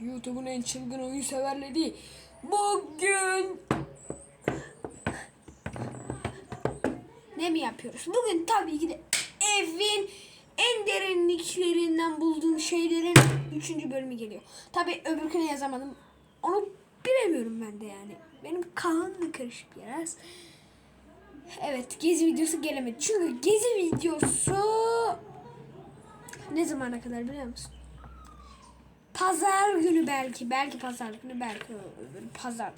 YouTube'un en çılgın oyun severleri. Bugün ne mi yapıyoruz? Bugün tabii ki de evin en derinliklerinden bulduğum şeylerin 3. bölümü geliyor. Tabii öbürküne yazamadım. Onu bilemiyorum ben de yani. Benim kanım karışık biraz. Evet gezi videosu gelemedi. Çünkü gezi videosu ne zamana kadar biliyor musun? Pazar günü belki. Belki pazar günü belki pazar.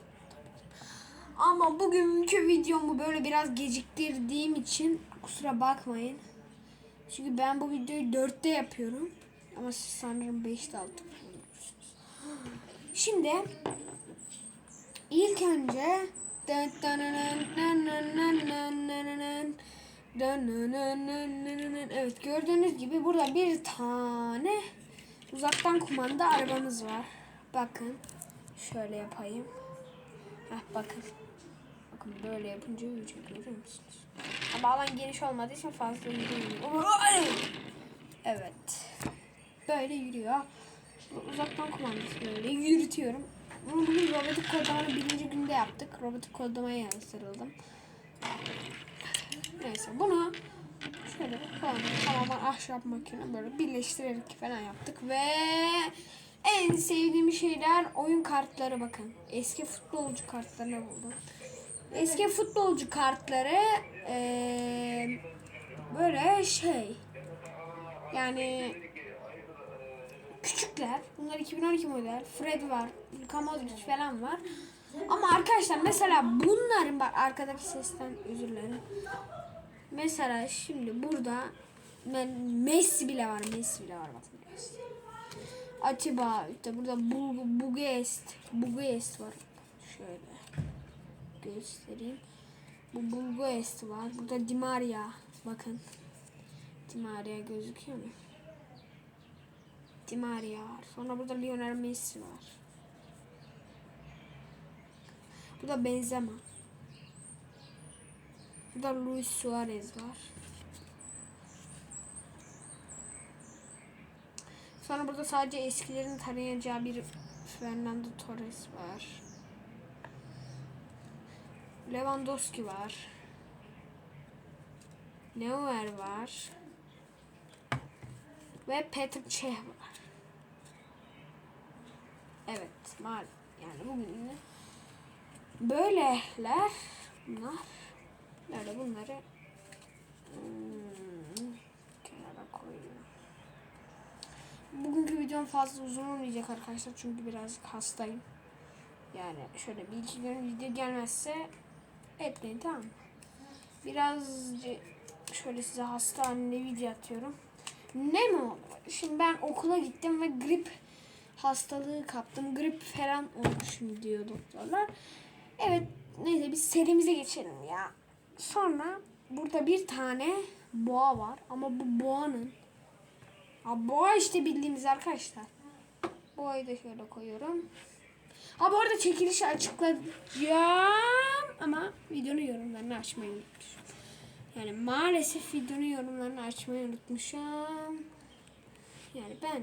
Ama bugünkü videomu böyle biraz geciktirdiğim için kusura bakmayın. Çünkü ben bu videoyu dörtte yapıyorum. Ama siz sanırım beşte altı yapıyorsunuz. Şimdi ilk önce Evet gördüğünüz gibi burada bir tane uzaktan kumanda arabamız var. Bakın şöyle yapayım. Heh, bakın. Bakın böyle yapınca yürüyecek görüyor musunuz? Ama alan geniş olmadığı için fazla yürüyemiyor. Evet. Böyle yürüyor. Uzaktan kumandası böyle yürütüyorum. Bunu bugün robotik kodlamanın birinci günde yaptık. Robotik kodlamaya yazdırıldım. Neyse bunu şöyle kullandık. Tamamen ahşap makine böyle birleştirerek falan yaptık ve en sevdiğim şeyler oyun kartları bakın. Eski futbolcu kartlarını buldum. Eski futbolcu kartları eee, böyle şey yani küçükler. Bunlar 2012 model. Fred var. Luka Modric falan var. Ama arkadaşlar mesela bunların bak arkadaki sesten özür dilerim. Mesela şimdi burada ben Messi bile var. Messi bile var bakın. Messi. Atiba işte burada Bu- Bugest Bugest var. Şöyle göstereyim. Bu Bugest var. Burada Di Maria. Bakın. Di Maria gözüküyor mu? Di Maria var. Sonra burada Lionel Messi var. Burada Benzema. Burada Luis Suarez var. Sonra burada sadece eskilerin tanıyacağı bir Fernando Torres var. Lewandowski var. Neuer var. Ve Petr Cech var. Evet, mal yani bugün böyleler bunlar. Böyle bunları hmm, kenara koyuyorum. Bugünkü videom fazla uzun olmayacak arkadaşlar çünkü birazcık hastayım. Yani şöyle bir iki gün video gelmezse etmeyin tamam mı? Birazcık şöyle size hastanede video atıyorum. Ne mi oldu? Şimdi ben okula gittim ve grip hastalığı kaptım. Grip falan olmuşum diyor doktorlar. Evet neyse biz serimize geçelim ya. Sonra burada bir tane boğa var ama bu boğanın Ha boğa işte bildiğimiz arkadaşlar. Boğayı da şöyle koyuyorum. Ha bu arada çekilişi açıklayacağım ama videonun yorumlarını açmayı unutmuşum. Yani maalesef videonun yorumlarını açmayı unutmuşum. Yani ben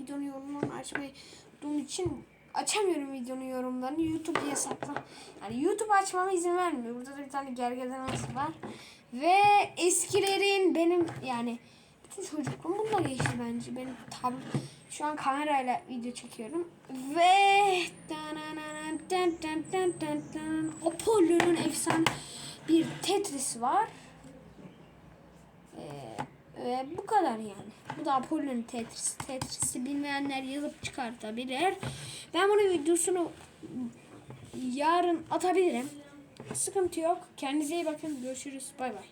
videonun yorumlarını açmayı unuttuğum için açamıyorum videonun yorumlarını. YouTube yasaklı. Yani YouTube açmama izin vermiyor. Burada da bir tane gergedanası var. Ve eskilerin benim yani bütün çocukluğum bununla geçti bence. Benim tab şu an kamerayla video çekiyorum. Ve Apollo'nun efsane bir Tetris var. Ee, ve bu kadar yani. Bu da Apollo'nun Tetris. Tetris'i bilmeyenler yazıp çıkartabilir. Ben bunun videosunu yarın atabilirim. Sıkıntı yok. Kendinize iyi bakın. Görüşürüz. Bay bay.